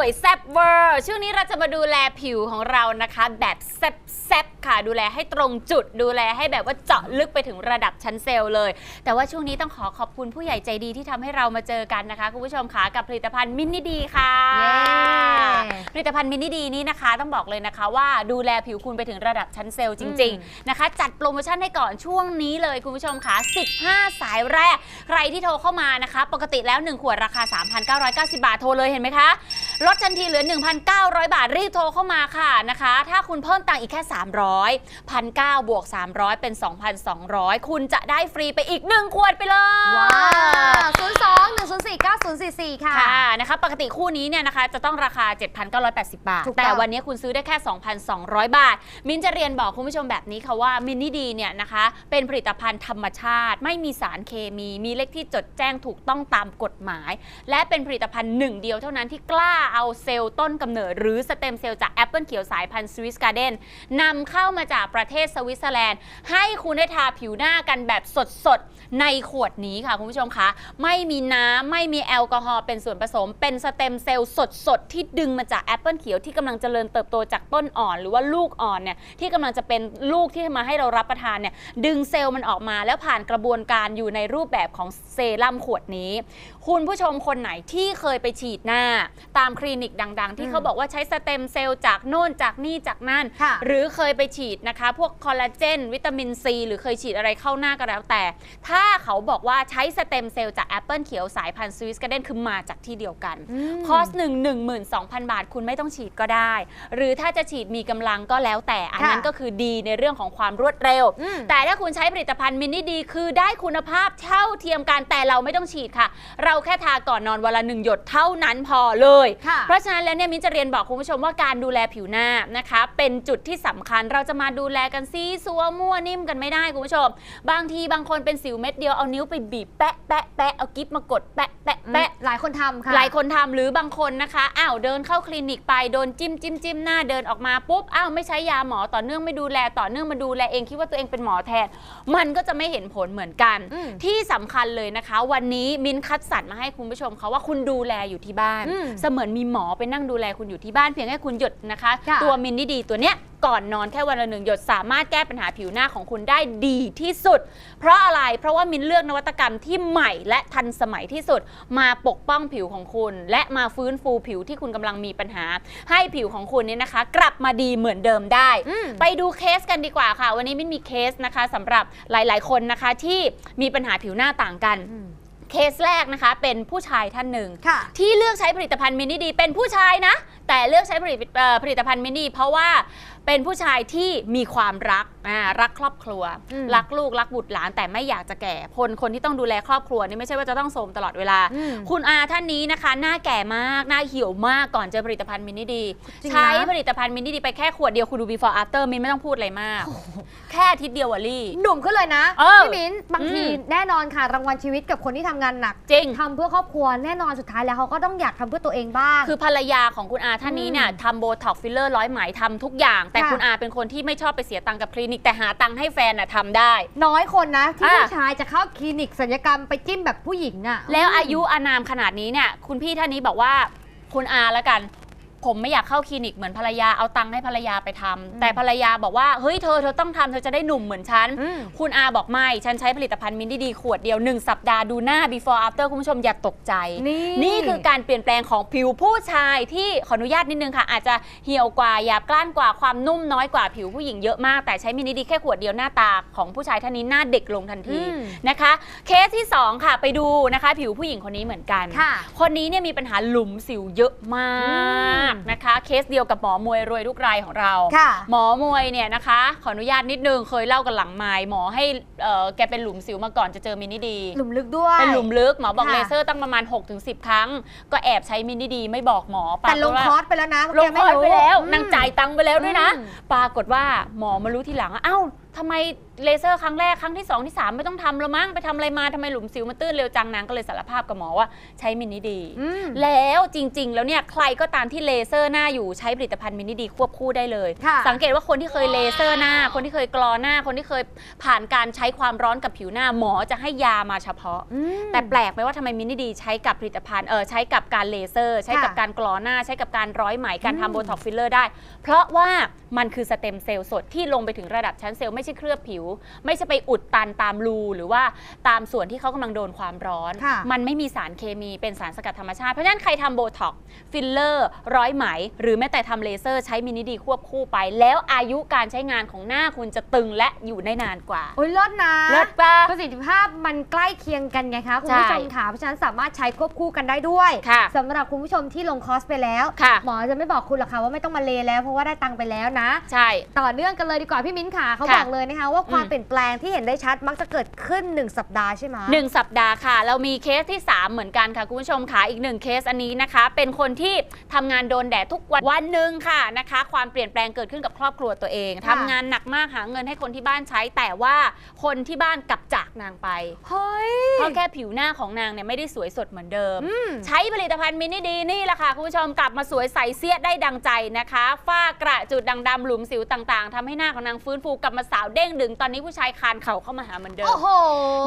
การสวยแซ่บเวอร์ช่วงนี้เราจะมาดูแลผิวของเรานะคะ แบบแซ่บแซบๆค่ะ ดูแลให้ตรงจุด ดูแลให้แบบว่าเจาะลึกไปถึงระดับชั้นเซลล์เลย แต่ว่าช่วงนี้ต้องขอขอบคุณผู้ใหญ่ใจดีที่ทำให้เรามาเจอกันนะคะ คุณผู้ชมค่ะกับผลิตภัณฑ์มินนี่ดีค่ะ เย้ ผลิตภัณฑ์มินนี่ดีนี้นะคะ ต้องบอกเลยนะคะว่าดูแลผิวคุณไปถึงระดับชั้นเซลล์จริง ๆนะคะ จัดโปรโมชั่นให้ก่อนช่วงนี้เลยคุณผู้ชมค่ะ 15 สายแรก ใครที่โทรเข้ามานะคะ ปกติแล้ว 1 ขวดราคา 3,990 บาทโทรเลยเห็นไหมคะ ลดทันทีเหลือ 1,900 บาทรีบโทรเข้ามาค่ะนะคะ ถ้าคุณเพิ่มตังค์อีกแค่ 300 1,900บวก 300 เป็น 2,200 คุณจะได้ฟรีไปอีก 1 ขวดไปเลย ว้าวศูนย์สองหนึ่งศูนย์สี่เก้าศูนย์สี่สี่ค่ะ ค่ะนะคะปกติคู่นี้เนี่ยนะคะจะต้องราคา 7,980 บาท ถูกต้อง แต่วันนี้คุณซื้อได้แค่ 2,200 บาท มินจะเรียนบอกคุณผู้ชมแบบนี้ค่ะว่ามินนี่ดีเนี่ยนะคะ เป็นผลิตภัณฑ์ธรรมชาติ ไม่มีสารเคมี มีเลขที่จดแจ้งถูกต้องตามกฎหมาย และเป็นผลิตภัณฑ์หนึ่งเดียวเท่านั้นที่กล้าเอาเซลล์ต้นกำเนิด หรือสเต็มเซลล์จากแอปเปิลเขียวสายพันธุ์สวิสการ์เดนนำเข้ามาจากประเทศสวิตเซอร์แลนด์ ให้คุณได้ทาผิวหน้ากันแบบสดๆ ในขวดนี้ค่ะคุณผู้ชมคะไม่มีน้ำไม่มีแอลกอฮอล์เป็นส่วนผสม เป็นสเต็มเซลล์สดๆ ที่ดึงมาจากแอปเปิลเขียวที่กำลังเจริญเติบโตจากต้นอ่อน หรือว่าลูกอ่อนเนี่ยที่กำลังจะเป็นลูกที่มาให้เรารับประทานเนี่ยดึงเซลล์มันออกมาแล้วผ่านกระบวนการอยู่ในรูปแบบของเซรั่มขวดนี้ คุณผู้ชมคนไหนที่เคยไปฉีดหน้าตามคลินิกดัง ๆ ที่เขาบอกว่าใช้สเต็มเซลล์จากโน่นจากนี่จากนั่นค่ะหรือเคยไปฉีดนะคะ พวกคอลลาเจน วิตามินซี หรือเคยฉีดอะไรเข้าหน้าก็แล้วแต่ ถ้าเขาบอกว่าใช้สเต็มเซลล์จากแอปเปิลเขียวสายพันธุ์สวิสการ์เดนคือมาจากที่เดียวกันอืมคอสหนึ่งหนึ่งหมื่นสองพันบาทคุณไม่ต้องฉีดก็ได้ หรือถ้าจะฉีดมีกำลังก็แล้วแต่อันนั้นค่ะก็คือดีในเรื่องของความรวดเร็วอืมแต่ถ้าคุณใช้ผลิตภัณฑ์มินนี่ดี คือได้คุณภาพเท่าเทียมกันแต่เราไม่ต้องฉีดค่ะ เราแค่ทาก่อนนอนวันละหนึ่งหยดเท่านั้นพอเลยค่ะเพราะฉะนั้นแล้วเนี่ยมิ้นจะเรียนบอกคุณผู้ชมว่าการดูแลผิวหน้านะคะ เป็นจุดที่สำคัญเราจะมาดูแลกันซีซัวมั่วนิ่มกันไม่ได้คุณผู้ชม บางทีบางคนเป็นสิวเม็ดเดียวเอานิ้วไปบีบแปะแปะแปะเอากิ๊บมากดแปะแปะแปะหลายคนทำค่ะหลายคนทำหรือบางคนนะคะอ้าวเดินเข้าคลินิกไปโดนจิ้มจิ้มจิ้มหน้าเดินออกมาปุ๊บอ้าวไม่ใช้ยาหมอต่อเนื่องไม่ดูแลต่อเนื่องมาดูแลเองคิดว่าตัวเองเป็นหมอแทน มันก็จะไม่เห็นผลเหมือนกันอืมที่สำคัญเลยนะคะ วันนี้มิ้นคัดสรรมาให้คุณผู้ชมเขาว่าคุณดูแลอยู่ที่บ้านอืมเสมือนมีหมอไปนั่งดูแลคุณอยู่ที่บ้านเพียงแค่คุณหยดนะคะ ค่ะ ตัวมินนี่ดีตัวเนี้ยก่อนนอนแค่วันละหนึ่งหยดสามารถแก้ปัญหาผิวหน้าของคุณได้ดีที่สุด เพราะอะไรเพราะว่ามินเลือกนวัตกรรมที่ใหม่และทันสมัยที่สุด มาปกป้องผิวของคุณ และมาฟื้นฟูผิวที่คุณกำลังมีปัญหา ให้ผิวของคุณเนี่ยนะคะ กลับมาดีเหมือนเดิมได้ อืม ไปดูเคสกันดีกว่าค่ะ วันนี้มินมีเคสนะคะสำหรับหลาย ๆ คนนะคะที่มีปัญหาผิวหน้าต่างกัน อืม เคสแรกนะคะ เป็นผู้ชายท่านหนึ่ง ค่ะ ที่เลือกใช้ผลิตภัณฑ์มินนี่ดี เป็นผู้ชายนะ แต่เลือกใช้ผลิตเอ่อผลิตภัณฑ์มินนี่เพราะว่าเป็นผู้ชายที่มีความรักอ่ารักครอบครัว อืมรักลูกรักบุตรหลานแต่ไม่อยากจะแก่คนคนที่ต้องดูแลครอบครัวนี่ไม่ใช่ว่าจะต้องโสมตลอดเวลา อืมคุณอาท่านนี้นะคะ หน้าแก่มาก หน้าเหี่ยวมากก่อนเจอผลิตภัณฑ์มินนี่ดี จริงนะ ใช้ผลิตภัณฑ์มินนี่ดีไปแค่ขวดเดียวคุณดู before after มินไม่ต้องพูดอะไรมาก แค่อาทิตย์เดียวอะลี่ หนุ่มขึ้นเลยนะเออพี่มิ้นบางทีอืม แน่นอนค่ะรางวัลชีวิตกับคนที่ทำงานหนักจริง ทำเพื่อครอบครัวแน่นอนสุดท้ายแล้วเขาก็ต้องอยากทำเพื่อตัวเองบ้าง คือภรรยาของคุณอาท่านนี้เนี่ยทำโบท็อกฟิลเลอร์ร้อยไหมทำทุกอย่างแต่ค่ะคุณอาเป็นคนที่ไม่ชอบไปเสียตังค์กับคลินิก แต่หาตังค์ให้แฟนน่ะทำได้ น้อยคนนะ ที่อะ ผู้ชายจะเข้าคลินิกศัลยกรรมไปจิ้มแบบผู้หญิงอะ แล้วอายุอานามขนาดนี้เนี่ย คุณพี่ท่านนี้บอกว่าคุณอาแล้วกัน ผมไม่อยากเข้าคลินิกเหมือนภรรยาเอาตังค์ให้ภรรยาไปทำแต่ภรรยาบอกว่าเฮ้ยเธอเธอต้องทำเธอจะได้หนุ่มเหมือนฉัน อืม คุณอาบอกไม่ ฉันใช้ผลิตภัณฑ์มินดี้ดีขวดเดียว 1 สัปดาห์ดูหน้า before after คุณผู้ชมอย่าตกใจ นี่ นี่คือการเปลี่ยนแปลงของผิวผู้ชายที่ขออนุญาตนิดนึงค่ะ อาจจะเหี่ยวกว่าหยาบกร้านกว่าความนุ่มน้อยกว่าผิวผู้หญิงเยอะมาก แต่ใช้มินิดีแค่ขวดเดียวหน้าตาของผู้ชายท่านนี้หน้าเด็กลงทันทีอืมนะคะ เคสที่ 2 ค่ะ ไปดูนะคะ ผิวผู้หญิงคนนี้เหมือนกัน ค่ะคนนี้เนี่ยมีปัญหาหลุมสิวเยอะมากนะคะ เคสเดียวกับหมอมวยรวยลูกรายของเราค่ะหมอมวยเนี่ยนะคะ ขออนุญาตนิดนึงเคยเล่ากันหลังไมค์หมอให้เอ่อแกเป็นหลุมสิวมาก่อนจะเจอมินิดี หลุมลึกด้วย เป็นหลุมลึกหมอบอกค่ะ เลเซอร์ตั้งประมาณ 6-10 ครั้ง ก็แอบใช้มินิดีไม่บอกหมอแต่ลงปรากฏว่า คอร์สไปแล้วนะเพราะลแกงไม่คอร์สรู้ไปแล้วอืม นางจ่ายตังค์ไปแล้วด้วยนะ อืมปรากฏว่าหมอมารู้ทีหลังว่าเอ้าทำไม เลเซอร์ครั้งแรกครั้งที่2ที่3ไม่ต้องทำแล้วมั้งไปทำอะไรมาทำไมหลุมสิวมันตื้นเร็วจังนางก็เลยสารภาพกับหมอว่าใช้มินิดีอืมแล้วจริง ๆ แล้วเนี่ยใครก็ตามที่เลเซอร์หน้าอยู่ใช้ผลิตภัณฑ์มินิดีควบคู่ได้เลยค่ะสังเกตว่าคนที่เคยเลเซอร์หน้า คนที่เคยกรอหน้า คนที่เคยผ่านการใช้ความร้อนกับผิวหน้าหมอจะให้ยามาเฉพาะอืมแต่แปลกไหมว่าทำไมมินิดีใช้กับผลิตภัณฑ์เออใช้กับการเลเซอร์ ใช้กับค่ะการกรอหน้า ใช้กับการร้อยไหมการอืมทำโบท็อกฟิลเลอร์ได้ เพราะว่ามันคือสเต็มเซลล์สดที่ลงไปถึงระดับชั้นเซลล์ไม่ใช่เคลือบผิวไม่ใช่ไปอุดตันตามรูหรือว่าตามส่วนที่เขากำลังโดนความร้อน ค่ะ มันไม่มีสารเคมีเป็นสารสกัดธรรมชาติ เพราะฉะนั้นใครทำโบท็อกฟิลเลอร์ ร้อยไหม หรือแม้แต่ทำเลเซอร์ใช้มินิดีควบคู่ไป แล้วอายุการใช้งานของหน้าคุณจะตึงและอยู่ได้นานกว่าโอ้ยเลิศนะ เลิศปะ ประสิทธิภาพมันใกล้เคียงกันไงคะ คุณใช่ผู้ชมค่ะเพราะฉะนั้นสามารถใช้ควบคู่กันได้ด้วยค่ะสำหรับคุณผู้ชมที่ลงคอร์สไปแล้ว ค่ะ หมอจะไม่บอกคุณหรอกค่ะว่าไม่ต้องมาเลแล้วเพราะว่าได้ตังค์ไปแล้วนะ ใช่ ต่อเนื่องกันเลยดีกว่าพี่มิ้นค่ะเขาค่ะบอกเลยนะคะ ว่าความอืมเปลี่ยนแปลงที่เห็นได้ชัดมักจะเกิดขึ้น 1 สัปดาห์ใช่ไหมหนึ่งสัปดาห์ค่ะ เรามีเคสที่ 3 เหมือนกันค่ะ คุณผู้ชมค่ะอีกหนึ่งเคสอันนี้นะคะ เป็นคนที่ทำงานโดนแดดทุกวันวันหนึ่งค่ะนะคะ ความเปลี่ยนแปลงเกิดขึ้นกับครอบครัวตัวเองทำงานหนักมากหาเงินให้คนที่บ้านใช้ แต่ว่าคนที่บ้านกลับจากนางไป เฮ้ย เพราะแค่ผิวหน้าของนางเนี่ยไม่ได้สวยสดเหมือนเดิม อืม ใช้ผลิตภัณฑ์มินิดีนี่แหละค่ะ คุณผู้ชมกลับมาสวยใสเสียได้ดังใจนะคะฝ้ากระจุดด่างดำหลุมสิวต่างๆทำให้หน้าของนางฟื้นฟูกลับมาสาวเด้งดึงตอนนี้ผู้ชายคานเข่าเข้ามาหาเหมือนเดิม โอ้โห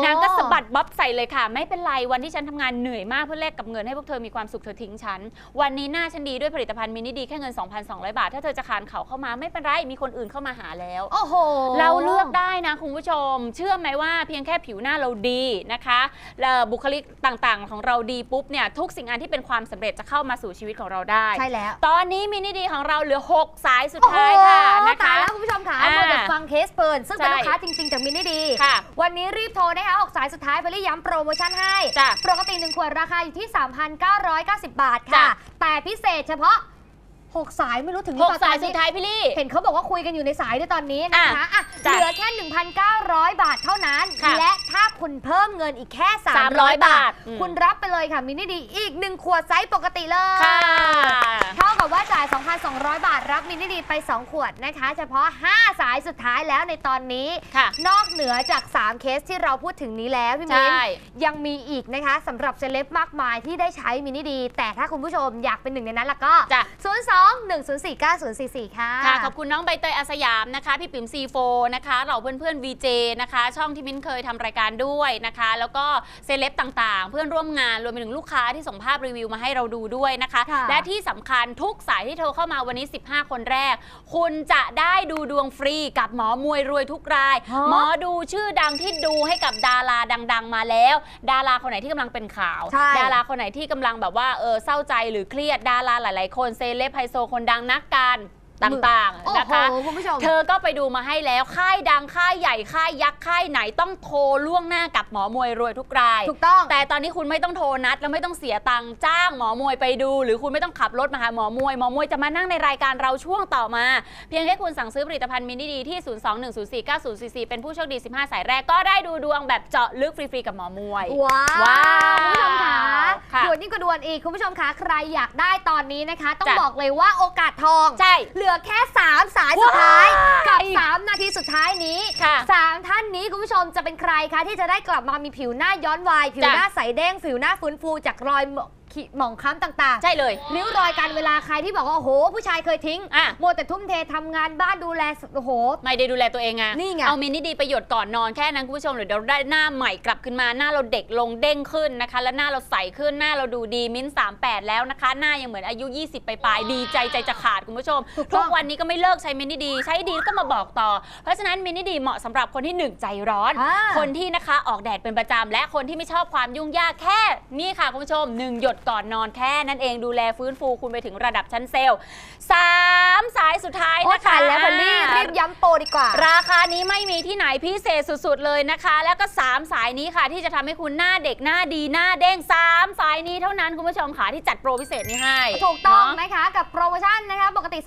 นางก็สะบัดบ๊อบใส่เลยค่ะ ไม่เป็นไรวันที่ฉันทำงานเหนื่อยมากเพื่อแลกกับเงินให้พวกเธอมีความสุขเธอทิ้งฉัน วันนี้หน้าฉันดีด้วยผลิตภัณฑ์มินิดีแค่เงิน 2,200 บาท ถ้าเธอจะคานเขาเข้ามาไม่เป็นไรมีคนอื่นเข้ามาหาแล้ว โอ้โห เราเลือกได้นะคุณผู้ชม เชื่อไหมว่าเพียงแค่ผิวหน้าเราดีนะคะแล้วบุคลิกต่างๆ ของเราดีปุ๊บเนี่ยทุกสิ่งอันที่เป็นความสำเร็จจะเข้ามาสู่ชีวิตของเราได้ ใช่แล้ว ตอนนี้มินิดีของเราเหลือ 6 สายสุดโอ้โหท้ายค่ะนะตายคะแล้วคุณผู้ชมค่ะอ่า เมื่อเดี๋ยวฟังเคสเปิดซึ่งเป็นใช่ลูกค้าจริง ๆ จากมินิดี ค่ะวันนี้รีบโทรนะคะออกสายสุดท้ายไปรีย้ำโปรโมชั่นให้ จ้ะปกติ 1 ขวดราคาอยู่ที่ 3,990 บาทจ้ะค่ะแต่พิเศษเฉพาะ 6 สายไม่รู้ถึงหรืหอกเปล่าสายตอนสุนี้ดท้ายพี่ลี่ เห็นเขาบอกว่าคุยกันอยู่ในสายด้วยตอนนี้นะคะอะจ้ะเหลือแค่ 1,900 บาทเท่านั้น ค่ะ และถ้าคุณเพิ่มเงินอีกแค่ 300 300 บาทอืมคุณรับไปเลยค่ะมินิดีอีก 1 ขวดไซส์ปกติเลย ค่ะ เท่ากับว่าจ่าย 2,200 บาท รับมินิดีไป 2 ขวดนะคะ เฉพาะ 5 สายสุดท้ายแล้วในตอนนี้ ค่ะ นอกเหนือจาก 3 เคสที่เราพูดถึงนี้แล้วพี่มิ้นใช่ ยังมีอีกนะคะสำหรับเซเลบมากมายที่ได้ใช้มินิดี แต่ถ้าคุณผู้ชมอยากเป็นหนึ่งในนั้นแล้วก็ จ้ะ 02 104 9044 ค่ะ ค่ะ ขอบคุณน้องใบเตยอาสยามนะคะ พี่ปิ๋มซีโฟนะคะเราเพื่อนๆ VJ นะคะ ช่องที่มิ้นเคยทำรายการด้วยนะคะ แล้วก็เซเลบต่างๆ เพื่อนร่วมงานรวมไปถึงลูกค้าที่ส่งภาพรีวิวมาให้เราดูด้วยนะคะ ค่ะ และที่สำคัญทุกสายที่โทรเข้ามาวันนี้ 15 คนแรก คุณจะได้ดูดวงฟรีกับหมอมวยรวยทุกราย ฮะ หมอดูชื่อดังที่ดูให้กับดาราดัง ๆ มาแล้ว ดาราคนไหนที่กำลังเป็นข่าว ใช่ดาราคนไหนที่กำลังแบบว่าเออเศร้าใจหรือเครียดดาราหลาย ๆ คนเซเลบไฮโซโซคนดังนักการ ต่างโอ้ๆนะโหคะคุณผู้ชม เธอก็ไปดูมาให้แล้วค่ายดังค่ายใหญ่ค่ายยักษ์ค่ายไหนต้องโทรล่วงหน้ากับหมอมวยรวยทุกราย ถูกต้อง แต่ตอนนี้คุณไม่ต้องโทรนัดแล้วไม่ต้องเสียตังค์จ้างหมอมวยไปดู หรือคุณไม่ต้องขับรถมาหาหมอมวยหมอมวยจะมานั่งในรายการเราช่วงต่อมา เพียงแค่คุณสั่งซื้อผลิตภัณฑ์มินิดีที่ 021049044 เป็นผู้โชคดี 15 สายแรกก็ได้ดูดวงแบบเจาะลึกฟรีๆกับหมอมวย ว้าวว้าวคุณผู้ชมค่ะค่ะด่วนยิ่งกว่าด่วนอีกคุณผู้ชมคะใครอยากได้ตอนนี้นะคะ ต้องจ้ะ บอกเลยว่าโอกาสทอง ใช่ เหลือแค่ 3 สายสุดท้ายว้าย กับ 3 นาทีสุดท้ายนี้ค่ะสามท่านนี้คุณผู้ชมจะเป็นใครคะที่จะได้กลับมามีผิวหน้าย้อนวัยผิวจ้ะหน้าใสเด้งผิวหน้าฟื้นฟูจากรอยหมอง ขีหมองคล้ำต่างใช่เลยๆริ้วรอยการเวลาใครที่บอกว่าโอ้โห ผู้ชายเคยทิ้งอะมัวแต่ทุ่มเททำงานบ้านดูแลโอ้โห ไม่ได้ดูแลตัวเองไงนี่ไง เอามินิดีประโยชน์ก่อนนอนแค่นั้นคุณผู้ชมเดี๋ยวเราได้หน้าใหม่กลับขึ้นมาหน้าเราเด็กลงเด้งขึ้นนะคะ และหน้าเราใสขึ้นหน้าเราดูดีมิ้นท์38 แล้วนะคะ หน้ายังเหมือนอายุ 20 ไปปลายๆดีใจใจจะขาดคุณผู้ชม ถูกต้องทุกวันนี้ก็ไม่เลิกใช้มินิดี ใช้ดีแล้วก็มาบอกต่อ เพราะฉะนั้นมินิดีเหมาะสำหรับคนที่หนึ่งใจร้อน อ่า คนที่นะคะออกแดดเป็นประจำและคนที่ไม่ชอบความยุ่งยากแค่นี่ค่ะคุณผู้ชมหนึ่งหยดก่อนนอนแค่นั้นเองดูแลฟื้นฟูคุณไปถึงระดับชั้นเซลล์สามสายสุดท้ายโอ้นะคะตายแล้วพอลลี่รีบย้ำโปรดีกว่า ราคานี้ไม่มีที่ไหนพิเศษสุด ๆ เลยนะคะ แล้วก็ 3 สายนี้ค่ะ ที่จะทำให้คุณหน้าเด็กหน้าดีหน้าเด้ง3สายนี้เท่านั้นคุณผู้ชมค่ะที่จัดโปรพิเศษนี้ให้ ถูกต้องเนาะนะคะกับโปรโมชั่นนะคะปกติ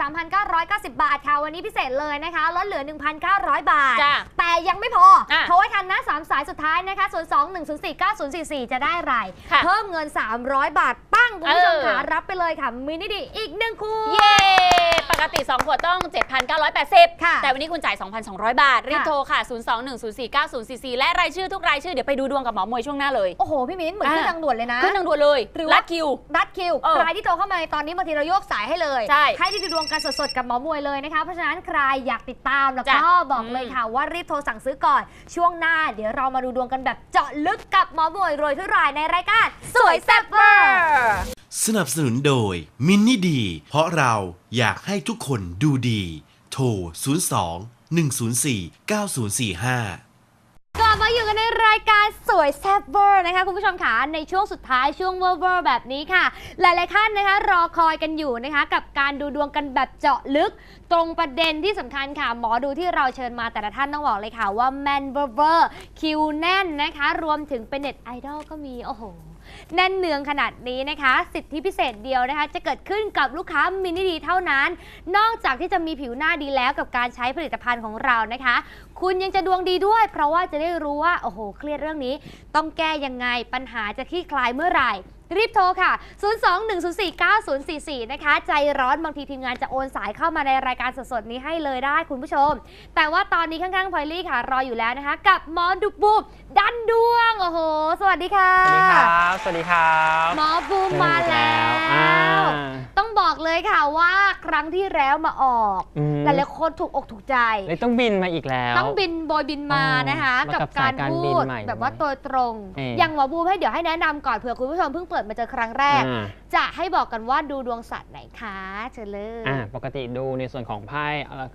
3,990 บาทค่ะวันนี้พิเศษเลยนะคะลดเหลือ 1,900 บาท จ้ะแต่ยังไม่พออะโทรให้ทันนะ3สายสุดท้ายนะคะ0 2 1 0 4 9 0 4 4 จะได้อะไรค่ะเพิ่มเงิน 300 บาทปั้งคุณผู้ชมเออค่ะรับไปเลยค่ะมินิดีอีกหนึ่งคู่ เย้ ปกติ 2 ขวดต้อง 7,980 ค่ะ แต่วันนี้คุณจ่าย 2,200 บาท รีบโทรค่ะ 021049044 และรายชื่อทุกรายชื่อเดี๋ยวไปดูดวงกับหมอมวยช่วงหน้าเลย โอ้โห พี่มิ้นเหมือนขึ้นอะ ทางด่วนเลยนะ ขึ้นทางด่วนเลยหรือว่ารัดคิวรัดคิว เออใครที่โทรเข้ามาในตอนนี้บางทีเราโยกสายให้เลยใช่ที่ดูดวงกันสดๆกับหมอมวยเลยนะคะ เพราะฉะนั้นใครอยากติดตามแล้วจ้ะก็บอกอืมเลยค่ะว่ารีบโทรสั่งซื้อก่อน ช่วงหน้าเดี๋ยวเรามาดูดวงกันแบบเจาะลึกกับหมอมวยรวยทุกรายในรายการสวยแซ่บเวอร์ สนับสนุนโดยมินนี่ดี เพราะเราอยากให้ทุกคนดูดี โทร 02 104 9045 กลับมาอยู่กันในรายการสวยแซ่บเวอร์นะคะคุณผู้ชมค่ะในช่วงสุดท้ายช่วงเวอร์เวอร์แบบนี้ค่ะ หลายๆท่านนะคะ รอคอยกันอยู่นะคะ กับการดูดวงกันแบบเจาะลึก ตรงประเด็นที่สำคัญค่ะ หมอดูที่เราเชิญมาแต่ละท่านต้องบอกเลยค่ะว่าแมนเวอร์เวอร์คิวแน่นนะคะ รวมถึงเป็นเน็ตไอดอลก็มีโอ้โห แน่นเนืองขนาดนี้นะคะ สิทธิพิเศษเดียวนะคะ จะเกิดขึ้นกับลูกค้ามินิดีเท่านั้น นอกจากที่จะมีผิวหน้าดีแล้วกับการใช้ผลิตภัณฑ์ของเรานะคะ คุณยังจะดวงดีด้วย เพราะว่าจะได้รู้ว่าโอ้โหเครียดเรื่องนี้ ต้องแก้ยังไงปัญหาจะคลี่คลายเมื่อไหร่ รีบโทรค่ะ 021049044 นะคะ ใจร้อนบางทีทีมงานจะโอนสายเข้ามาในรายการสดๆนี้ให้เลยได้คุณผู้ชม แต่ว่าตอนนี้ข้างๆพลอยลี่ค่ะ รออยู่แล้วนะคะ กับหมอดุบูบดันดวง โอ้โห สวัสดีค่ะ สวัสดีครับ สวัสดีครับหมอบูมมาแล้วอ่าต้องบอกเลยค่ะว่าครั้งที่แล้วมาออกอืมหลายๆคนถูกอกถูกใจเลยต้องบินมาอีกแล้ว ต้องบินโบยบินมาอ๋อนะคะมากับกับการสายการพูบินดใหม่แบบว่าด้วยตัวตรงเออออย่างหมอบูมให้เดี๋ยวให้แนะนำก่อนเผื่อคุณผู้ชมเพิ่งเปิดมาเจอครั้งแรก อ่า จะให้บอกกันว่าดูดวงสัตว์ไหนคะเชิญเลย อ่าปกติดูในส่วนของไพ่เอ่อ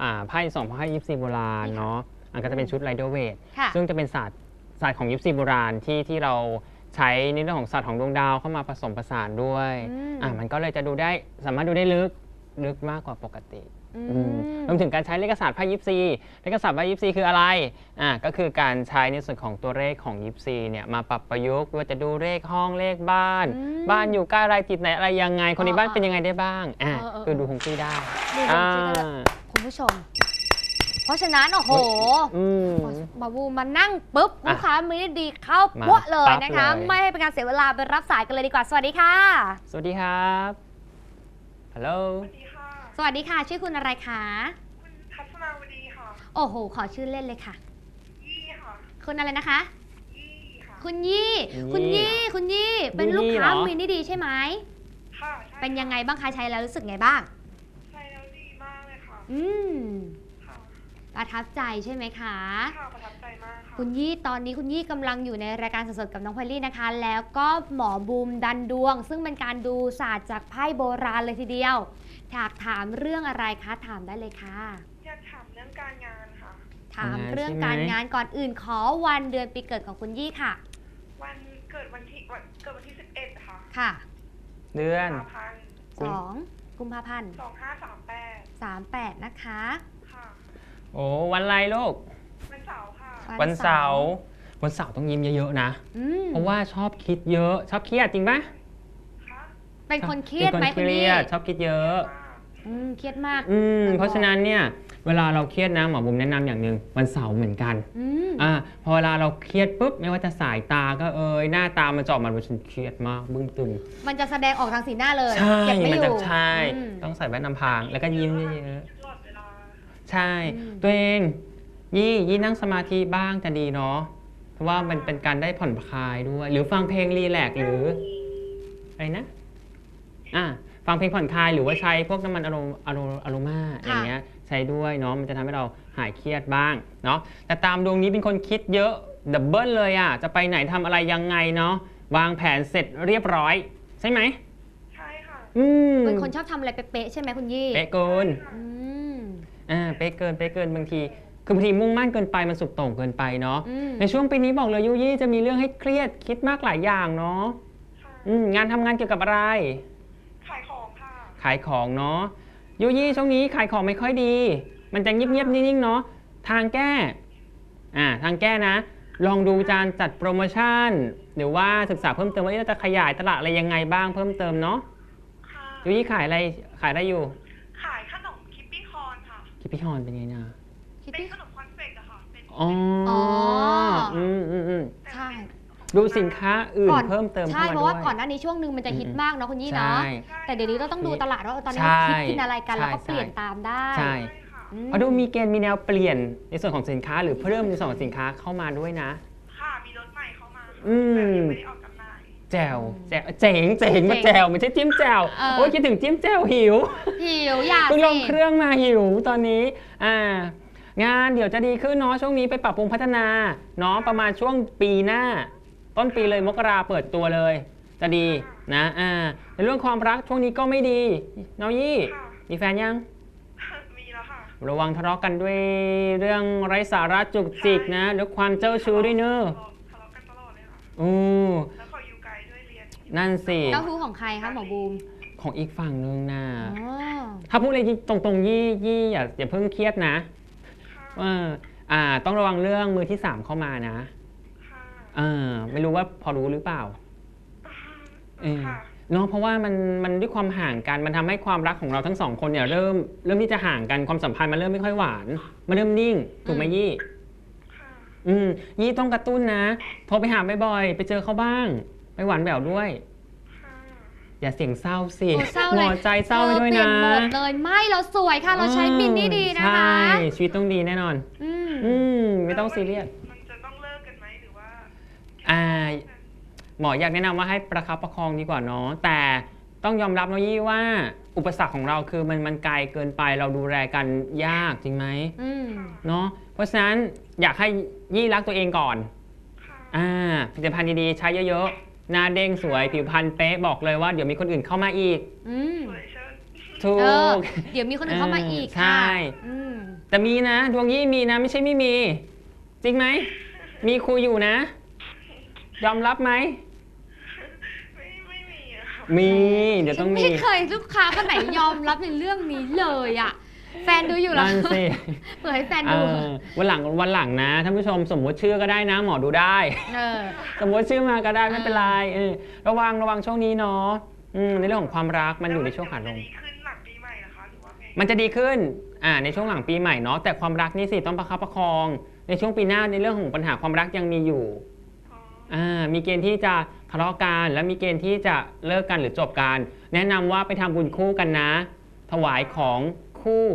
อ่าไพ่สองไพ่ยิปซีโบราณเนาะอันก็จะเป็นชุดไรเดอร์เวทค่ะ ซึ่งจะเป็นศาสตร์ศาสตร์ของยิปซีโบราณที่ที่เราใช้ในเรื่องของศาสตร์ของดวงดาวเข้ามาผสมผสานด้วยอืมอ่ามันก็เลยจะดูได้สามารถดูได้ลึกลึกมากกว่าปกติอือืมม รวมถึงการใช้เลขศาสตร์ไพ่ยิปซีเลขศาสตร์ไพ่ยิปซีคืออะไรอ่าก็คือการใช้ในส่วนของตัวเลขของยิปซีเนี่ยมาปรับประยุกต์ว่าจะดูเลขห้องเลขบ้านอืมบ้านอยู่ใกล้อะไรติดไหนอะไรยังไง คนในบ้านอ่าเป็นยังไงได้บ้างอ่าเออเออคือดูฮวงจุ้ยได้ดูดวงจริงๆแล้วอ่าคุณผู้ชม เพราะฉะนั้นโอ้โหอืมหมอบูมมานั่งปุ๊บอะลูกค้าไม่ได้ดีเข้ามาปั้วเลยปั๊บนะคะเลยไม่ให้เป็นการเสียเวลาไปรับสายกันเลยดีกว่าสวัสดีค่ะ สวัสดีครับฮัลโหลส วัสดีค่ะสวัสดีค่ะ ชื่อคุณอะไรคะ คุณทัศนาวดีค่ะ โอ้โห ขอชื่อเล่นเลยค่ะ ยี่ค่ะ คุณอะไรนะคะ ยี่ค่ะ คุณยี่ คุณยี่ คุณยี่ เป็นลูกค้ามินิดีใช่ไหม ค่ะใช่เป็นยังไงบ้างคะใช้แล้วรู้สึกไงบ้าง ใช่แล้วดีมากเลยค่ะ อืมค่ะ ประทับใจใช่ไหมคะ ค่ะประทับใจมากค่ะคุณยี่ตอนนี้คุณยี่กำลังอยู่ในรายการสดๆกับน้องพอลลี่นะคะ แล้วก็หมอบูมดันดวง ซึ่งเป็นการดูศาสตร์จากไพ่โบราณเลยทีเดียวอยากถามเรื่องอะไรคะถามได้เลยค่ะ อยากถามเรื่องการงานค่ะ ถามเรื่องการงานก่อนอื่นขอวันเดือนปีเกิดของคุณยี่ค่ะ วันเกิดวันที่วันเกิดวันที่11ค่ะค่ะเดือน กุมภาพันธ์กุม2กุมภาพันธ์2538 38นะคะค่ะ โอ้วันอะไรลูก วันเสาร์ค่ะ วันเสาร์วันเสาร์ต้องยิ้มเยอะๆนะ อืมเพราะว่าชอบคิดเยอะ ชอบเครียดจริงปะค่ะเป็นคนเครียดไหมเป็นคุนณเครียี่ยดชอบคิดเยอะค่ะอืมเครียดมากอืมเป็นเพราะฉะนั้นเนี่ยเวลาเราเครียดนะหมอบุ๋มแนะนำอย่างหนึ่งวันเสาร์เหมือนกัน อืมอ่าพอเวลาเราเครียดปุ๊บไม่ว่าจะสายตาก็เอยหน้าตามันจะออกมาว่าฉันเครียดมากบึ้งตึงมันจะแสดงออกทางสีหน้าเลยใช่เก็บไม่มัอยู่จะใช่ อืมต้องใส่แว่นนำพรางแล้วก็ยิ้มเยอะตลอดเวลาๆ ใช่อืมตัวเองยี่ยี่นั่งสมาธิบ้างจะดีเนาะเพราะว่ามันเป็นการได้ผ่อนคลายด้วย หรือฟังเพลงรีแลกซ์หรืออะไรนะอ่าฟังเพลงผ่อนคลายหรือว่าใช้พวกน้ำมันอะโรอะโรอะโรมาอย่างเงี้ยใช้ด้วยเนาะมันจะทำให้เราหายเครียดบ้างเนาะแต่ตามดวงนี้เป็นคนคิดเยอะดับเบิลเลยอะจะไปไหนทำอะไรยังไงเนาะวางแผนเสร็จเรียบร้อย ใช่ไหมใช่ค่ะอืมเป็นคนชอบทำอะไรเป๊ะๆใช่ไหมคุณยี่เป๊ะเกินอืม อ่าเป๊ะเกินเป๊ะเกินบางทีคือบางทีมุ่งมั่นเกินไปมันสุดโต่งเกินไปเนาะอืม ในช่วงปีนี้บอกเลยยุยี่จะมีเรื่องให้เครียดคิดมากหลายอย่างเนาะค่ะอืมงานทำงานเกี่ยวกับอะไร ขายของค่ะ ขายของเนาะยุยี่ช่วงนี้ขายของไม่ค่อยดี มันจะเงียบๆนิ่งๆเนาะทางแก้อ่าทางแก้นะ ลองดูการจัดโปรโมชั่น หรือว่าศึกษาเพิ่มเติมว่าเอ๊ะเราจะขยายตลาดอะไรยังไงบ้างเพิ่มเติมเนาะค่ะยุยี่ขายอะไรขายอะไรอยู่ขายขนมคิปปี้คอ ร์นค่ะคิปปี้ฮอนเป็นไงนะคิดเป็นดิ ขนมคอนเฟกต์อะค่ะเป็นอ๋ออ๋ออืมอืมอืมใช่ขดูสินค้าอื่นก่อน เพิ่มเติมใช่ เข้ามาเพด้ราะวว่ายก่อนหน้านี้ช่วงหนึ่งมันจะฮิตอืมมากเนาะคุณยี่เนาะใช่แต่เดี๋ยวนี้เราต้องดูตลาดว่าเออตอนนี้ใช่คิดกินอะไรกันแล้วก็ใช่เปลี่ยนตามได้ใช่ ใช่ค่ะอืม เอาดูมีเกณฑ์มีแนวเปลี่ยนในส่วนของสินค้าหรือเพิ่มในส่วนของสินค้าเข้ามาด้วยนะ ค่ะมีรถใหม่เข้ามาค่ะอืม แต่ยังไม่ได้ออกจำหน่าย แจวแจวเจ๋งเจ๋งมาแจวไม่ใช่จิ้มแจวเออโอ้ยคิดถึงจิ้มแจวหิว หิวอยากเพิ่งลงสิเครื่องมาหิวตอนนี้อ่างานเดี๋ยวจะดีขึ้นเนาะช่วงนี้ไปปรับปรุงพัฒนาเนาะประมาณช่วงปีหน้า ต้นปีเลยมกราเปิดตัวเลย จะดีนะอ่าในเรื่องความรักช่วงนี้ก็ไม่ดีน้องยี่ค่ะมีแฟนยังมีแล้วค่ะระวังทะเลาะกันด้วยเรื่องไร้สาระจุกจิกนะแล้วความเจ้าชู้ด้วยเนอะทะเลาะกันตลอดเลยค่ะอือ นนั่นสิเจ้าชู้ของใครคะหมอบูมของอีกฝั่งนึงนะอ๋อถ้าพูดเลยตรงๆยี่ยี่อย่าอย่าเพิ่งเครียดนะค่ะเอออ่า ต้องระวังเรื่องมือที่สามเข้ามานะค่ะเออไม่รู้ว่าพอรู้หรือเปล่าเออค่ะเนาะเพราะว่ามันมันด้วยความห่างกันมันทำให้ความรักของเราทั้งสองคนเนี่ยเริ่มเริ่มที่จะห่างกันความสัมพันธ์มันเริ่มไม่ค่อยหวาน มันเริ่มนิ่งถูกไหมยี่ค่ะอืมยี่ต้องกระตุ้นนะโทรไปหาบ่อยๆไปเจอเขาบ้าง ไปหวานแหววด้วยค่ะอย่าเสียงเศร้าสิโอ้เศร้าหมเลยอใจเศร้าไปด้วยเปลี่นะยนโหมดเลยไม่เราสวยค่ะ เราใช้บินนี่ดีนะคะ ใช่ชีวิตต้องดีแน่นอน อืม อืม ไม่ต้องซีเรียสมันจะต้องเลิกกันไหมหรือว่า อ่าหมออยากแนะนำว่าให้ประคับประคองดีกว่าเนาะแต่ต้องยอมรับนะยี่ว่าอุปสรรคของเราคือมันมันไกลเกินไปเราดูแลกันยากจริงไหมอืม เนาะเพราะฉะนั้นอยากให้ยี่รักตัวเองก่อนค่ะ อ่าผลิตภัณฑ์ดีๆใช้เยอะๆ หน้าเด้งสวยผิวพรรณเป๊ะบอกเลยว่าเดี๋ยวมีคนอื่นเข้ามาอีก อืมสวยเชิญถูเออกเดี๋ยวมีคนอื่นเข้ามาอีกเออใช่ค่ะอืมแต่มีนะ ดวงยี่มีนะ ไม่ใช่ไม่มี จริงไหม มีคุยอยู่นะ ยอมรับไหม ไม่ไม่มีอะค่ะ มี เดี๋ยวฉัต้นองมีไม่เคยลูกค้าคนไหนยอมรับในเรื่องนี้เลยอะ แฟนดูอยู่เหรอนั่นสิเปิดให้แฟนเอดูอวันหลังวันหลังนะท่านผู้ชมสมมติชื่อก็ได้นะ หมอดูได้ เออ สมมติชื่อมาก็ได้ไม่อ่าเป็นไรเออระวังระวังช่วงนี้เนาะอืมในเรื่องของความรักมันอยู่ในช่วงขาลแล้วงมันจะดีขึ้นหลังปีใหม่นะคะหรือว่าไงมันจะดีขึ้นอ่าในช่วงหลังปีใหม่เนาะแต่ความรักนี่สิต้องประคับประคอง ในช่วงปีหน้าในเรื่องของปัญหาความรักยังมีอยู่อ๋ออ่ามีเกณฑ์ที่จะทะเลาะกันและมีเกณฑ์ที่จะเลิกกันหรือจบกัน แนะนำว่าไปทำบุญคู่กันนะ ถวายของ คู่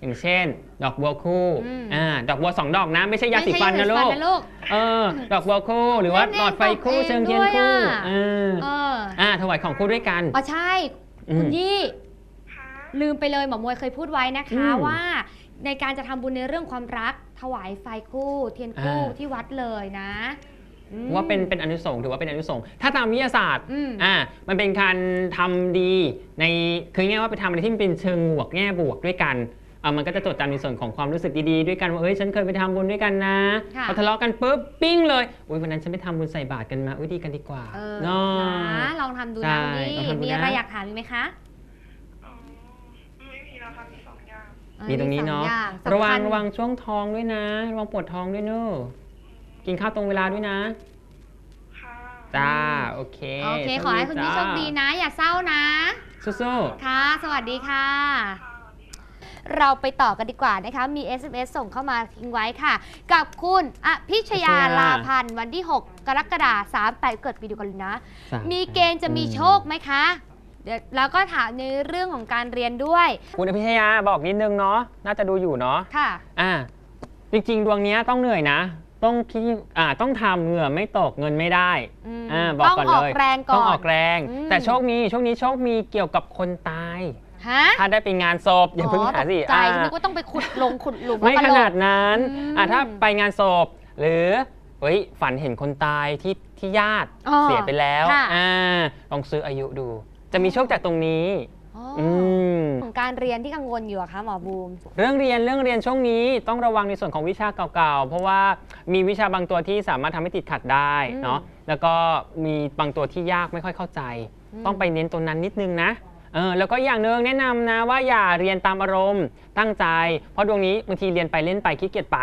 อย่างเช่น ดอกบัวคู่อืม อ่าดอกบัวสองดอกนะไม่ใช่ยาสีฟันนะไม่ลูใช่กยาสีฟันนะลูก เออ ดอกบัวคู่หรือว่าเล่นเองหลอดไฟคู่ตบเองเชิงเทียนด้วยคู่อะเออเอออ่าถวายของคู่ด้วยกันอ๋อใช่ อืมคุณยี่ค่ะลืมไปเลยหมอมวยเคยพูดไว้นะคะอืมว่า ในการจะทำบุญในเรื่องความรัก ถวายไฟคู่ เทียนคู่อ่า ที่วัดเลยนะอืม ว่าเป็นเป็นอนุสงส์ถือว่าเป็นอนุสงส์ถ้าตามวิทยาศาสตร์อืมอ่ามันเป็นการทำดีในคือง่ายๆว่าไปทำอะไรที่มันเป็นเชิงบวกแง่บวกด้วยกันอ่ามันก็จะจดจำในส่วนของความรู้สึกดีๆด้วยกันว่าเอ้ยฉันเคยไปทำบุญด้วยกันนะค่ะพอทะเลาะกันปุ๊บปิ้งเลยอุ้ยวันนั้นฉันไปทำบุญใส่บาตรกันมาอุ้ยดีกันดีกว่าเออเนาะนะลองทำดูใช่นะนี่ลองทำดูนะมีอะไรอยากถามอีกไหมคะอ๋อไม่มีแล้วค่ะมีสองอย่างเออมีตรงนี้เนาะสออย่งระวังสำคัญระวังช่วงท้องด้วยนะ ระวังปวดท้องด้วยเนอะ กินข้าวตรงเวลาด้วยนะ ค่ะ จ้า โอเคโอเค ขอให้คุณพี่โชคดีนะ อย่าเศร้านะ สู้ๆค่ะ สวัสดีค่ะค่ะ เราไปต่อกันดีกว่านะคะ มี SMS ส่งเข้ามาทิ้งไว้ค่ะ กับคุณอภิชยาอภิชยาลาพันธ์วันที่ 6 กรกฎาคม38เกิดปีเดียวกันเลยนะสามีเกณฑ์จะมีโชคไหมคะเดี๋ยวแล้วก็ถามในเรื่องของการเรียนด้วยคุณอภิชยาบอกนิดนึงเนาะ น่าจะดูอยู่เนาะ ค่ะ อ่า จริงๆ ดวงเนี้ยต้องเหนื่อยนะ ต้องคิดอ่าต้องทำเหงื่อไม่ตกเงินไม่ได้อืมอ่าบอกต้องก่อนออกเลยแรงก่อน ต้องออกแรง อืม แต่โชคมีช่วงนี้โชคมีเกี่ยวกับคนตาย ฮะถ้าได้ไปงานศพอย่าเพิ่งอ๋อหาสิตกใจอ่าฉันนึกว่าต้องไปขุดลงขุดหลุมไม่กะขโหลกนาดนั้นอืมอ่าถ้าไปงานศพหรือเฮ้ยฝันเห็นคนตายที่ที่ญาติอ๋อเสียไปแล้วค่ะ อ่าลองซื้ออายุดู จะมีโชคจากตรงนี้ อ๋อออืมของการเรียนที่กังวลอยู่อะคะหมอบูม เรื่องเรียนเรื่องเรียนช่วงนี้ต้องระวังในส่วนของวิชาเก่าๆ เพราะว่ามีวิชาบางตัวที่สามารถทำให้ติดขัดได้อืมเนาะแล้วก็มีบางตัวที่ยากไม่ค่อยเข้าใจ อืม ต้องไปเน้นตัวนั้นนิดนึงนะเออแล้วก็อย่างหนึ่งแนะนำนะว่าอย่าเรียนตามอารมณ์ ตั้งใจ เพราะดวงนี้บางทีเรียนไปเล่นไปขี้เกียจไป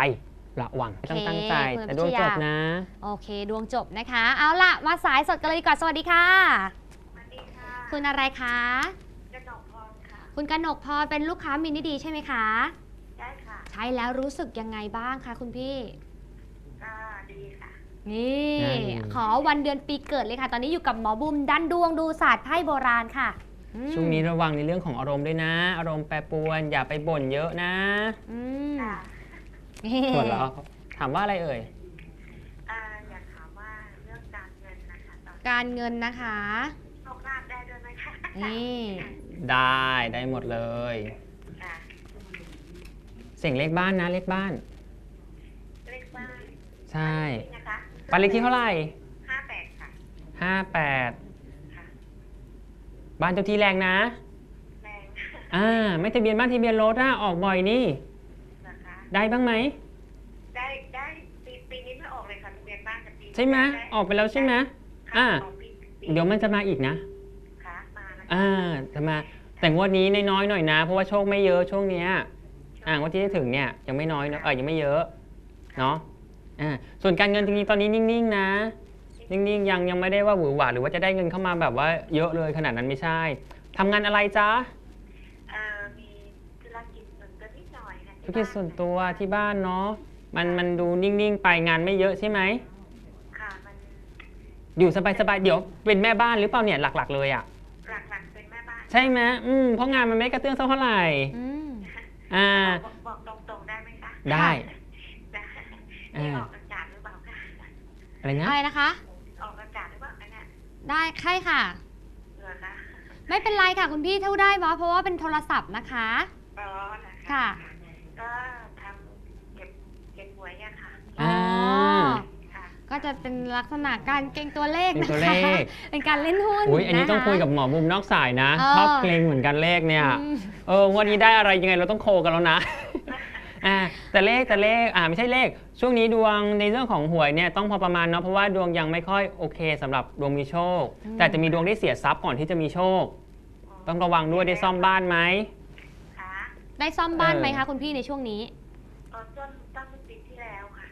ระวังไม่ต้องตั้งใจคุณแต่ดวงพิชจยา บนะ โอเค ดวงจบนะคะ เอาล่ะ มาสายสดกันเลยดีกว่า สวัสดีค่ะ สวัสดีค่ะ คุณอะไรคะกระดอกพร ค่ะคุณกนกพรเป็นลูกค้ามินิดีใช่ไหมคะได้ค่ะใช้แล้วรู้สึกยังไงบ้างคะคุณพี่ ก็ดีค่ะ นี่ได้ขอวันเดือนปีเกิดเลยค่ะ ตอนนี้อยู่กับหมอบุมดันดวงดูศาสตร์ไพ่โบราณค่ะอืมช่วงนี้ระวังในเรื่องของอารมณ์ด้วยนะ อารมณ์แปรปรวนอย่าไปบ่นเยอะนะอืมค่ะส่วนเราถามว่าอะไรเอ่ยอ่าอยากถามว่าเรื่องการเงินนะคะตอนการเงินนะคะ นี่ ได้ได้หมดเลย ค่ะเสียงเลขบ้านนะเลขบ้าน เลขบ้านใช่นี่นะคะบ้านเลขที่เท่าไหร่ห้าแปดค่ะห้าแปดค่ะบ้านเจ้าที่แรงนะ แรงอ่า ไม่ทะเบียนบ้านทะเบียนรถอะออกบ่อยนี่ นะคะ ได้บ้างไหม ได้ได้ปีปีนี้ไม่ออกเลยค่ะทะเบียนบ้านแต่ปีใช่ไหมด้ออกไปแล้วใช่ไหมค่ะอ่าออกปีปี เดี๋ยวมันจะมาอีกนะค่ะมานะคะ อ่าจะมาแต่งวดนี้น้อยๆหน่อยนะ เพราะว่าโชคไม่เยอะช่วงเนี้ยอ่างวดที่จะถึงเนี่ยยังไม่น้อยเนอะเออยังไม่เยอะเนาะอ่าส่วนการเงินจริงๆตอนนี้นิ่งๆนะ นิ่งๆยังยังไม่ได้ว่าหวือหวาหรือว่าจะได้เงินเข้ามาแบบว่าเยอะเลยขนาดนั้นไม่ใช่ทำงานอะไรจ๊ะเอ่อมีธุรกิจส่วนตัวนิดหน่อยค่ะธุรกิจส่วนตัวที่บ้านเนาะมันมันดูนิ่งๆไปงานไม่เยอะใช่ไหมค่ะมันอยู่สบายๆเดี๋ยวเป็นแม่บ้านหรือเปล่าเนี่ยหลัก ๆ เลยอะ่ ใช่ไหมอืมเพราะงานมันไม่กระเตื้องสักเท่าไหร่อืม อ่า บอกบอกตรงๆได้ไหมคะได้ ได้อ่านี่ออกอากาศหรือเปล่าคะอะไรนะ อะไรนะคะ ออกอากาศหรือเปล่าคะเนี่ยได้ใช่ค่ะ เหรอคะไม่เป็นไรค่ะคุณพี่เท่าได้บอเพราะว่าเป็นโทรศัพท์นะคะอ๋อเหรอค่ะ ก็ทำเก็บเก็บหวยอะค่ะอ่าค่ะ ก็จะเป็นลักษณะการเก่งตัวเลขเก่นะงตัวเลคะข เป็นการเล่นหุ้นอุ้ยอันนี้ต้องะะ คุยกับหมอบุมนอกสายนะเออ ชอบเกรงเหมือนกันเลขเนี่ย อืม เออวันนี้ได้อะไรยังไงเราต้องโคกันแล้วนะ อ่าแต่เลขแต่เลขอ่าไม่ใช่เลข ช่วงนี้ดวงในเรื่องของหวยเนี่ยต้องพอประมาณเนาะเพราะว่าดวงยังไม่ค่อยโอเคสำหรับดวงมีโชคแต่จะมีดวงได้เสียทรัพย์ก่อนที่จะมีโชค ต้องระวังด้วยได้ซ่อมบ้านไหม ค่ะได้ซ่อมบ้านไหมเอคะอคุณพี่ในช่วงนี้ ตอนต้นต้นปีที่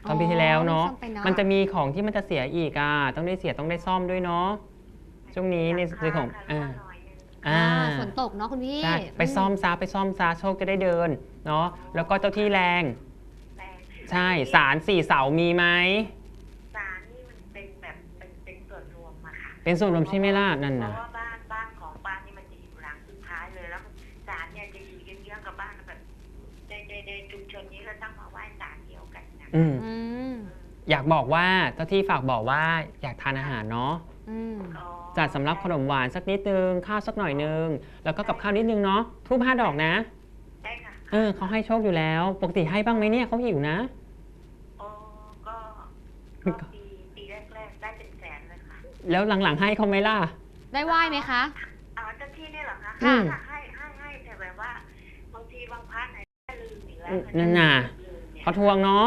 แล้วค่ะตอนปีที่แล้วเนาะได้ซ่อมไปเนอะมันจะมีของที่มันจะเสียอีกอะ ต้องได้เสียต้องได้ซ่อมด้วยเนาะ ช่วงนี้ในเรื่องของอ่าอ่าหน่อยนึงอ่าอ่าฝนตกเนาะคุณพี่ใช่ไปซ่อมซาไปซ่อมซาโชคจะได้เดินเนาะ แล้วก็เจ้าที่แรงแรงใช่ สารสี่เสามีไหมสารนี่มันเป็นแบบเป็นเป็นส่วนรวมอะค่ะ เป็นส่วนรวมใช่ไหมล่ะนั่นเพนะ อืมอืมอยากบอกว่าเจ้าที่ฝากบอกว่าอยากทานอาหารเนาะอืมอ๋อจัดสำรับขนมหวานสักนิดนึงข้าวสักหน่อยนึง แล้วก็กับข้าวนิดนึงเนาะทูบห้าดอกนะได้ค่ะเออเขาให้โชคอยู่แล้ว ปกติให้บ้างไหมเนี่ยเขาหิวนะ โอ้ก็ก็ปีปีแรกๆได้เป็นแสนเลยค่ะแล้วหลังๆให้เขาไหมล่ะ ได้ไหว้ไหมคะเอาเจ้าที่เนี่ยเหรอคะอืมค่ะให้ให้ให้แต่แบบว่า บางทีบางพาร์ทไหนได้ลืมอีกแล้วนั่นน่ะ ลืมเนี่ยเขาทวงเนาะ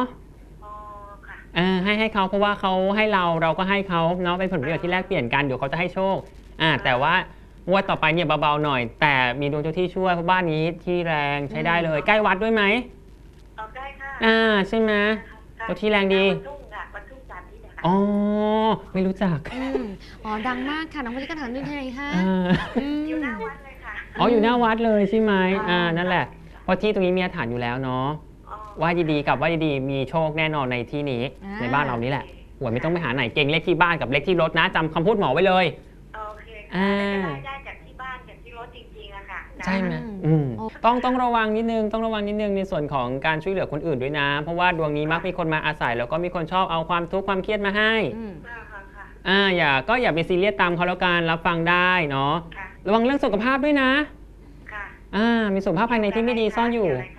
อ๋อค่ะเออให้ให้เขาเพราะว่าเขาให้เราเราก็ให้เขาเนาะเป็นผลประโยชน์ที่แลกเปลี่ยนกันเดี๋ยวเขาจะให้โชคอ่าแต่ว่างวดต่อไปเนี่ยเบาๆหน่อย แต่มีดวงเจ้าที่ช่วยเพราะบ้านนี้ที่แรงใช้ได้เลย ใกล้วัดด้วยไหมเอาได้ค่ะอ่าใช่ไหมค่ะเจ้าที่แรงดีวัทุ่งค่ะวัดทุ่งสามที่นะคะอ๋อไม่รู้จักอืมอ๋อดังมากค่ะน้องพลิกกระถางนึงที่ไหนคะอ่ามอยู่หน้าวัดเลยค่ะอ๋ออยู่หน้าวัดเลยใช่ไหมอ่าอ่านั่นแหละเพราะที่ตรงนี้มีอาถรรพ์อยู่แล้วเนาะ อ๋อว่าดีๆกับว่าดีๆมีโชคแน่นอนในที่นี้ในบ้านเรานี่แหละหวยไม่ต้องไปหาไหนเก่งเลขที่บ้านกับเลขที่รถนะจำคำพูดหมอไว้เลย โอเคอ่าค่ะได้ได้จากที่บ้านจากที่รถจริงๆอะค่ะใช่ไหมอืมอืมโอ้ ต้องต้องระวังนิดนึง ต้องระวังนิดนึงในส่วนของการช่วยเหลือคนอื่นด้วยนะ เพราะว่าดวงนี้มักมีคนมาอาศัย แล้วก็มีคนชอบเอาความทุกข์ความเครียดมาให้ อืม ค่ะค่ะค่ะอ่าอย่าก็อย่าไปซีเรียสตามเขาแล้วกันรับฟังได้เนาะ ค่ะระวังเรื่องสุขภาพด้วยนะ ค่ะอ่า มีสุขภาพภายในที่ไม่ดีซ่อนอยู่เกี่วอะไรคะ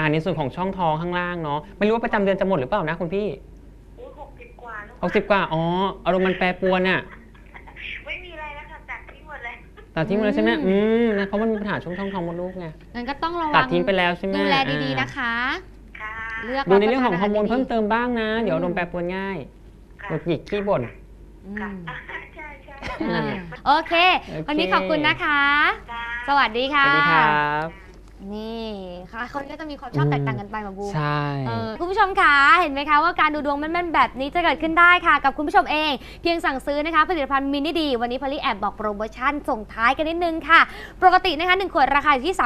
อาจารย์อ่าในส่วนของช่องท้องข้างล่างเนาะไม่รู้ว่าประจำเดือนจะหมดหรือเปล่านะคุณพี่อุ้ยหกสิบกว่าแล้วหกสิบกว่าอ๋ออารมณ์มันแปรปรวนอะไม่มีอะไรแล้วค่ะตัดทิ้งหมดเลยตัดทิ้งไปแล้วใช่ไหมอืมนะเพราะมันมีปัญหาช่วงท้องท้องมดลูกไงงั้นก็ต้องระวังตัดทิ้งไปแล้วใช่ไหมดูแลดีๆอ่านะคะ ค่ะเลือกดูในเรื่องของฮอร์โมนรับประทาเพิ่มาหาเติมบ้างนะ เดี๋ยวอารมณ์แปรปรวนง่ายค่ะหงุดหงิดขี้บ่นอืค่ะมใช่ใช่อ่าโอเคโอเค วันนี้ขอบคุณนะคะค่ะสวัสดีสค่ะวัสดีครับ นี่ค่ะคนก็จะมีความชอบแตกต่างกันไปมาบูมใช่ เออคุณผู้ชมคะเห็นไหมคะว่าการดูดวงแม่นๆแบบนี้จะเกิดขึ้นได้ค่ะ กับคุณผู้ชมเอง เพียงสั่งซื้อนะคะผลิตภัณฑ์มินิดี วันนี้พอลลี่แอบบอกโปรโมชั่นส่งท้ายกันนิดนึงค่ะ ปกตินะคะ1ขวดราคาอยู่ที่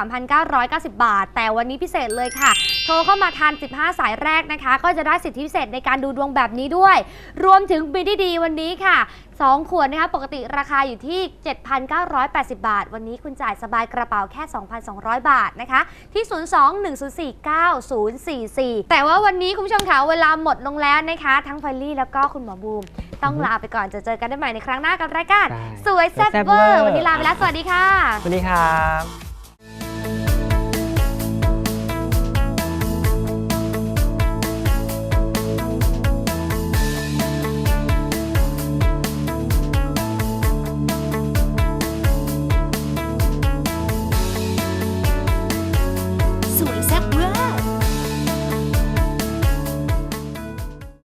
3,990 บาท แต่วันนี้พิเศษเลยค่ะ โทรเข้ามาทาน 15 สายแรกนะคะ ก็จะได้สิทธิพิเศษในการดูดวงแบบนี้ด้วย รวมถึงมินิดีวันนี้ค่ะ2 ขวดนะคะปกติราคาอยู่ที่ 7,980 บาท วันนี้คุณจ่ายสบายกระเป๋าแค่ 2,200 บาทนะคะ ที่ 02-104-9044 แต่ว่าวันนี้คุณผู้ชมคะเวลาหมดลงแล้วนะคะ ทั้งพอลลี่แล้วก็คุณหมอบูม ต้องลาไปก่อนจะเจอกันได้ใหม่ในครั้งหน้ากับรายการได้สวยแซ่บแซ่บเวเวออร์ร์วันนี้ลาไปแล้วสวัสดีค่ะ สวัสดีครับ